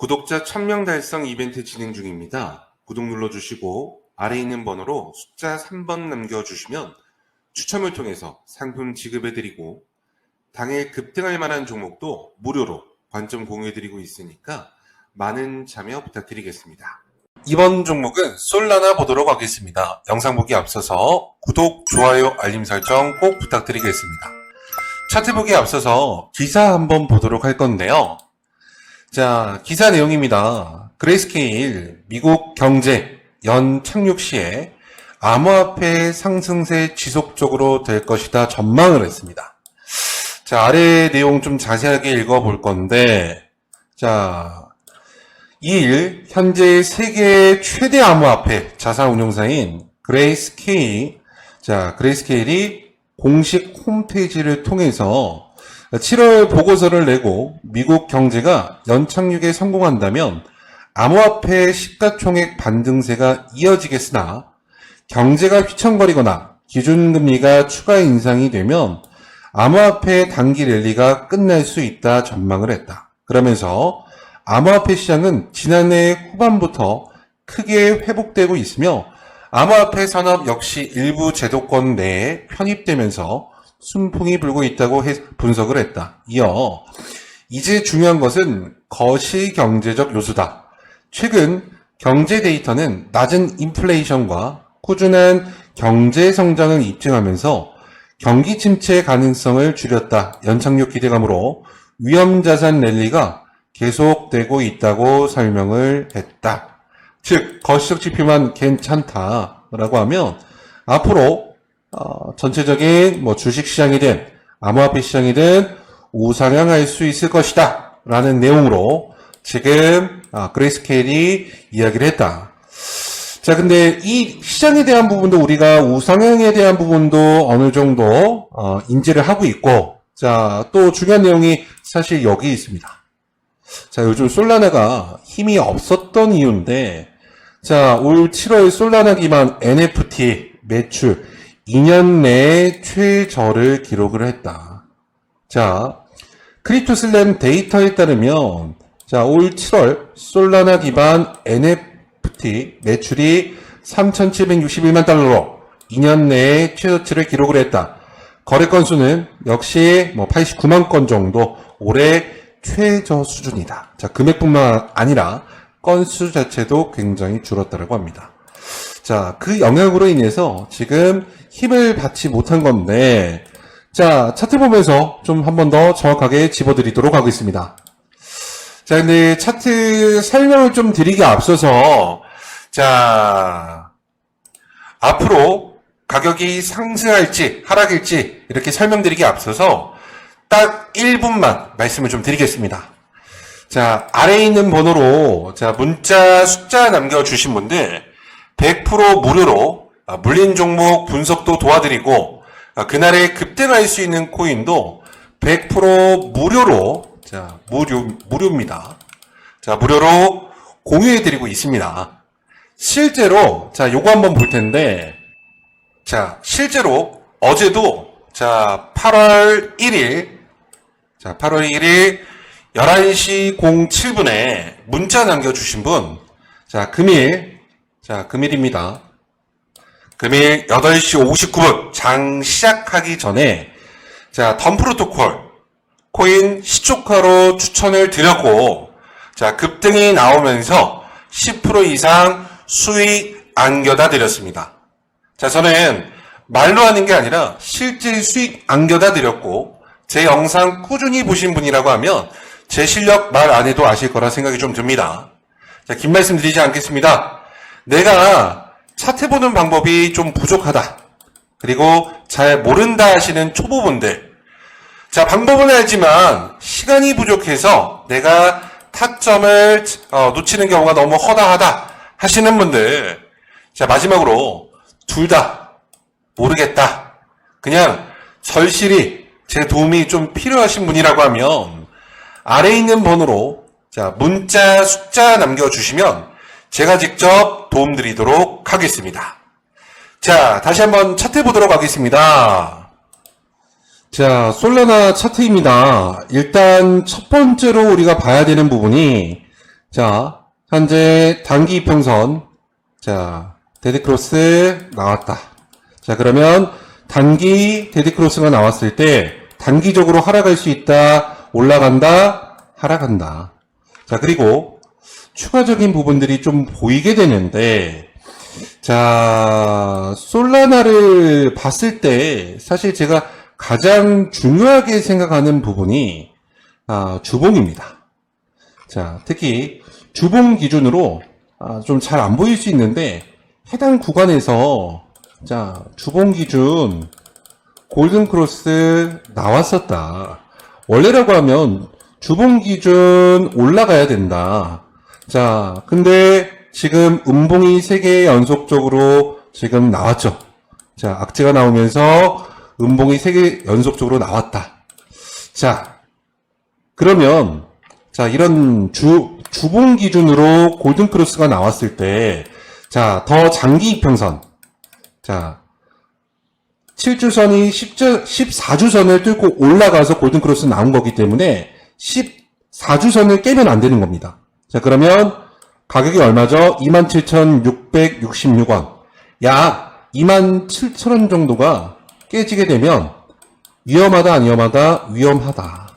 구독자 1000명 달성 이벤트 진행 중입니다. 구독 눌러주시고 아래 있는 번호로 숫자 3번 남겨주시면 추첨을 통해서 상품 지급해드리고 당일 급등할 만한 종목도 무료로 관점 공유해드리고 있으니까 많은 참여 부탁드리겠습니다. 이번 종목은 솔라나 보도록 하겠습니다. 영상 보기 앞서서 구독, 좋아요, 알림 설정 꼭 부탁드리겠습니다. 차트 보기 앞서서 기사 한번 보도록 할 건데요. 자, 기사 내용입니다. 그레이스케일 미국 경제 연 착륙 시에 암호화폐 상승세 지속적으로 될 것이다 전망을 했습니다. 자, 아래 내용 좀 자세하게 읽어볼 건데, 자, 2일 현재 세계 최대 암호화폐 자산 운용사인 그레이스케일, 자, 그레이스케일이 공식 홈페이지를 통해서 7월 보고서를 내고 미국 경제가 연착륙에 성공한다면 암호화폐 시가총액 반등세가 이어지겠으나 경제가 휘청거리거나 기준금리가 추가 인상이 되면 암호화폐 단기 랠리가 끝날 수 있다 전망을 했다. 그러면서 암호화폐 시장은 지난해 후반부터 크게 회복되고 있으며 암호화폐 산업 역시 일부 제도권 내에 편입되면서 순풍이 불고 있다고 해- 분석을 했다. 이어 이제 중요한 것은 거시 경제적 요소다. 최근 경제 데이터는 낮은 인플레이션과 꾸준한 경제 성장을 입증하면서 경기 침체 가능성을 줄였다. 연착륙 기대감으로 위험 자산 랠리가 계속되고 있다고 설명을 했다. 즉 거시적 지표만 괜찮다라고 하면 앞으로 어, 전체적인 뭐 주식 시장이든 암호화폐 시장이든 우상향할 수 있을 것이다. 라는 내용으로 지금 아, 그레이스케일이 이야기를 했다. 자, 근데 이 시장에 대한 부분도 우리가 우상향에 대한 부분도 어느 정도 어, 인지를 하고 있고, 자, 또 중요한 내용이 사실 여기 있습니다. 자, 요즘 솔라나가 힘이 없었던 이유인데, 자, 올 7월 솔라나 기반 NFT 매출 2년 내에 최저를 기록을 했다. 자, 크립토슬램 데이터에 따르면, 자, 올 7월 솔라나 기반 NFT 매출이 3,761만 달러로 2년 내에 최저치를 기록을 했다. 거래 건수는 역시 뭐 89만 건 정도 올해 최저 수준이다. 자, 금액뿐만 아니라 건수 자체도 굉장히 줄었다고 합니다. 자, 그 영향으로 인해서 지금 힘을 받지 못한 건데, 자, 차트 보면서 좀 한 번 더 정확하게 집어드리도록 하겠습니다. 자, 근데 차트 설명을 좀 드리기 앞서서, 자, 앞으로 가격이 상승할지 하락일지 이렇게 설명드리기 앞서서 딱 1분만 말씀을 좀 드리겠습니다. 자, 아래에 있는 번호로 자, 문자 숫자 남겨주신 분들 100% 무료로 아, 물린 종목 분석도 도와드리고 아, 그날에 급등할 수 있는 코인도 100% 무료로 자, 무료 무료입니다. 자, 무료로 공유해 드리고 있습니다. 실제로 자, 요거 한번 볼 텐데 자, 실제로 어제도 자, 8월 1일 자, 8월 1일 11시 07분에 문자 남겨주신 분, 자, 금일, 자, 금일입니다. 금일 8시 59분, 장 시작하기 전에, 자, 덤 프로토콜, 코인 시초카로 추천을 드렸고, 자, 급등이 나오면서 10% 이상 수익 안겨다 드렸습니다. 자, 저는 말로 하는 게 아니라 실제 수익 안겨다 드렸고, 제 영상 꾸준히 보신 분이라고 하면 제 실력 말 안 해도 아실 거라 생각이 좀 듭니다. 자, 긴 말씀 드리지 않겠습니다. 내가 차트 보는 방법이 좀 부족하다. 그리고 잘 모른다 하시는 초보분들. 자, 방법은 알지만 시간이 부족해서 내가 타점을 어, 놓치는 경우가 너무 허다하다 하시는 분들. 자, 마지막으로 둘 다 모르겠다. 그냥 절실히 제 도움이 좀 필요하신 분이라고 하면 아래에 있는 번호로 자, 문자 숫자 남겨주시면 제가 직접 도움 드리도록 하겠습니다. 자, 다시 한번 차트 보도록 하겠습니다. 자, 솔라나 차트입니다. 일단 첫 번째로 우리가 봐야 되는 부분이 자, 현재 단기 이평선. 자, 데드크로스 나왔다. 자, 그러면 단기 데드크로스가 나왔을 때 단기적으로 하락할 수 있다. 올라간다. 하락한다. 자, 그리고 추가적인 부분들이 좀 보이게 되는데, 자, 솔라나를 봤을 때 사실 제가 가장 중요하게 생각하는 부분이 아, 주봉입니다. 자, 특히 주봉 기준으로 아, 좀 잘 안 보일 수 있는데 해당 구간에서 자, 주봉 기준 골든 크로스 나왔었다. 원래라고 하면 주봉 기준 올라가야 된다. 자, 근데 지금 음봉이 3개 연속적으로 지금 나왔죠. 자, 악재가 나오면서 음봉이 3개 연속적으로 나왔다. 자, 그러면 자, 이런 주 주봉 기준으로 골든 크로스가 나왔을 때 자, 더 장기 이평선. 자, 7주선이 10주, 14주선을 뚫고 올라가서 골든 크로스 나온 거기 때문에 14주선을 깨면 안 되는 겁니다. 자, 그러면 가격이 얼마죠? 27,666원. 약 27,000원 정도가 깨지게 되면 위험하다, 안 위험하다? 위험하다.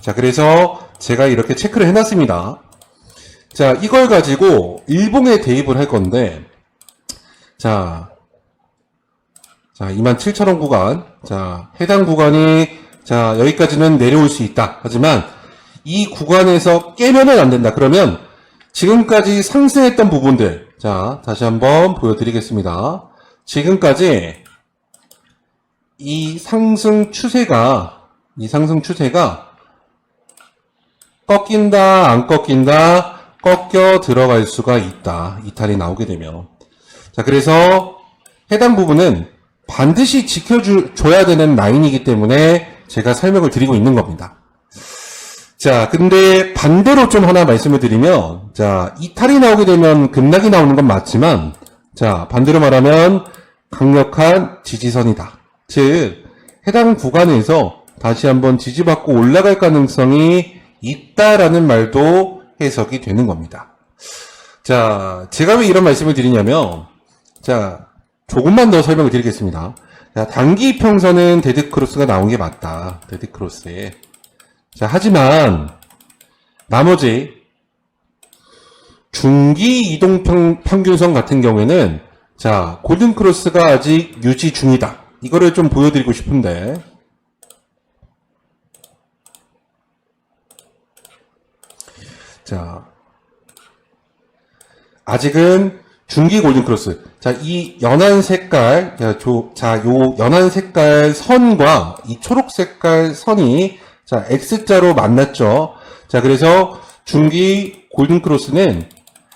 자, 그래서 제가 이렇게 체크를 해놨습니다. 자, 이걸 가지고 일봉에 대입을 할 건데, 자, 자, 27,000원 구간. 자, 해당 구간이, 자, 여기까지는 내려올 수 있다. 하지만, 이 구간에서 깨면은 안 된다. 그러면, 지금까지 상승했던 부분들. 자, 다시 한번 보여드리겠습니다. 지금까지, 이 상승 추세가, 이 상승 추세가, 꺾인다, 안 꺾인다, 꺾여 들어갈 수가 있다. 이탈이 나오게 되면. 자, 그래서 해당 부분은 반드시 지켜줘야 되는 라인이기 때문에 제가 설명을 드리고 있는 겁니다. 자, 근데 반대로 좀 하나 말씀을 드리면, 자, 이탈이 나오게 되면 급락이 나오는 건 맞지만, 자, 반대로 말하면 강력한 지지선이다. 즉, 해당 구간에서 다시 한번 지지받고 올라갈 가능성이 있다라는 말도 해석이 되는 겁니다. 자, 제가 왜 이런 말씀을 드리냐면, 자, 조금만 더 설명을 드리겠습니다. 자, 단기 평선은 데드크로스가 나온 게 맞다. 데드크로스에. 자, 하지만, 나머지, 중기 이동 평, 평균선 같은 경우에는, 자, 골든 크로스가 아직 유지 중이다. 이거를 좀 보여드리고 싶은데, 자, 아직은 중기 골든 크로스. 자, 이 연한 색깔, 자, 요 연한 색깔 선과 이 초록 색깔 선이 자, X자로 만났죠. 자, 그래서 중기 골든 크로스는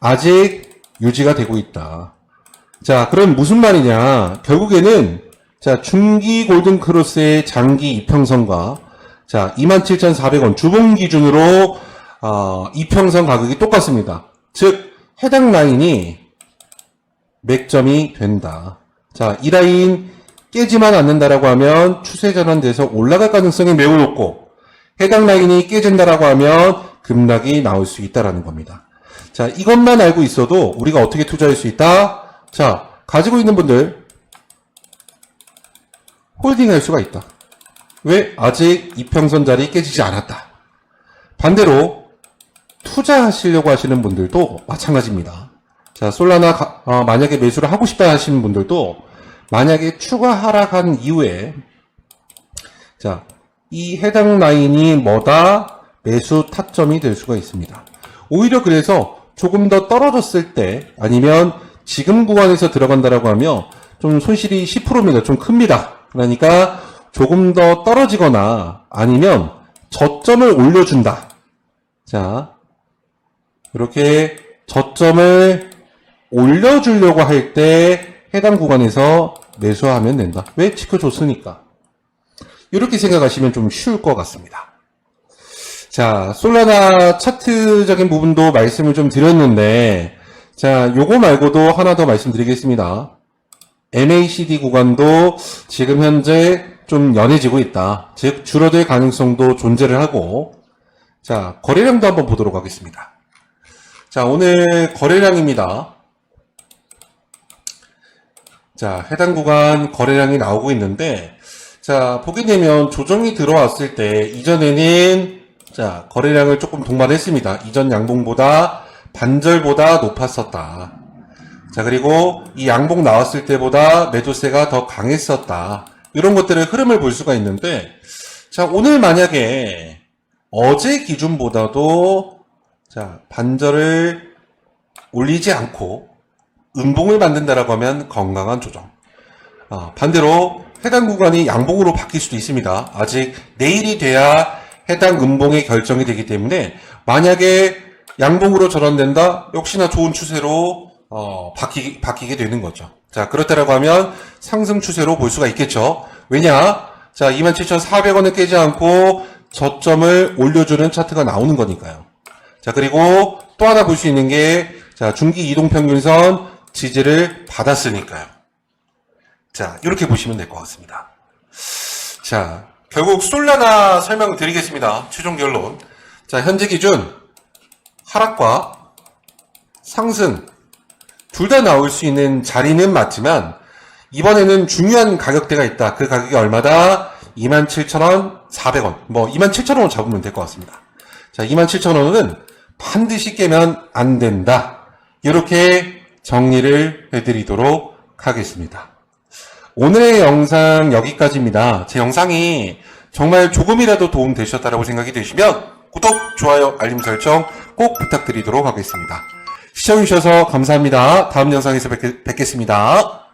아직 유지가 되고 있다. 자, 그럼 무슨 말이냐? 결국에는 자, 중기 골든 크로스의 장기 이평선과 자, 27,400원 주봉 기준으로 어, 이평선 가격이 똑같습니다. 즉 해당 라인이 맥점이 된다. 자, 이 라인 깨지만 않는다라고 하면 추세 전환돼서 올라갈 가능성이 매우 높고 해당 라인이 깨진다라고 하면 급락이 나올 수 있다라는 겁니다. 자, 이것만 알고 있어도 우리가 어떻게 투자할 수 있다? 자, 가지고 있는 분들 홀딩 할 수가 있다. 왜? 아직 이평선 자리 깨지지 않았다. 반대로 투자하시려고 하시는 분들도 마찬가지입니다. 자, 솔라나 가- 어, 만약에 매수를 하고 싶다 하시는 분들도 만약에 추가 하락한 이후에 자, 이 해당 라인이 뭐다? 매수 타점이 될 수가 있습니다. 오히려 그래서 조금 더 떨어졌을 때 아니면 지금 구간에서 들어간다라고 하면 좀 손실이 10%입니다. 좀 큽니다. 그러니까 조금 더 떨어지거나 아니면 저점을 올려준다. 자, 이렇게 저점을 올려주려고 할 때 해당 구간에서 매수하면 된다. 왜? 지켜줬으니까. 이렇게 생각하시면 좀 쉬울 것 같습니다. 자, 솔라나 차트적인 부분도 말씀을 좀 드렸는데, 자, 요거 말고도 하나 더 말씀드리겠습니다. MACD 구간도 지금 현재 좀 연해지고 있다. 즉, 줄어들 가능성도 존재를 하고, 자, 거래량도 한번 보도록 하겠습니다. 자, 오늘 거래량입니다. 자, 해당 구간 거래량이 나오고 있는데, 자, 보게 되면 조정이 들어왔을 때, 이전에는, 자, 거래량을 조금 동반했습니다. 이전 양봉보다, 반절보다 높았었다. 자, 그리고 이 양봉 나왔을 때보다 매도세가 더 강했었다. 이런 것들의 흐름을 볼 수가 있는데, 자, 오늘 만약에 어제 기준보다도, 자, 반절을 올리지 않고, 음봉을 만든다라고 하면 건강한 조정. 아, 반대로 해당 구간이 양봉으로 바뀔 수도 있습니다. 아직 내일이 돼야 해당 음봉의 결정이 되기 때문에 만약에 양봉으로 전환된다, 역시나 좋은 추세로 어, 바뀌, 바뀌게 되는 거죠. 자, 그렇다라고 하면 상승 추세로 볼 수가 있겠죠. 왜냐? 자, 27,400원을 깨지 않고 저점을 올려주는 차트가 나오는 거니까요. 자, 그리고 또 하나 볼 수 있는 게, 자, 중기 이동평균선 지지를 받았으니까요. 자, 이렇게 보시면 될 것 같습니다. 자, 결국 솔라나 설명을 드리겠습니다. 최종 결론. 자, 현재 기준 하락과 상승 둘 다 나올 수 있는 자리는 맞지만 이번에는 중요한 가격대가 있다. 그 가격이 얼마다? 27,000원, 400원. 뭐 27,000원 잡으면 될 것 같습니다. 자, 27,000원은 반드시 깨면 안 된다. 이렇게 정리를 해드리도록 하겠습니다. 오늘의 영상 여기까지입니다. 제 영상이 정말 조금이라도 도움 되셨다고 생각이 되시면 구독, 좋아요, 알림 설정 꼭 부탁드리도록 하겠습니다. 시청해주셔서 감사합니다. 다음 영상에서 뵙겠, 뵙겠습니다.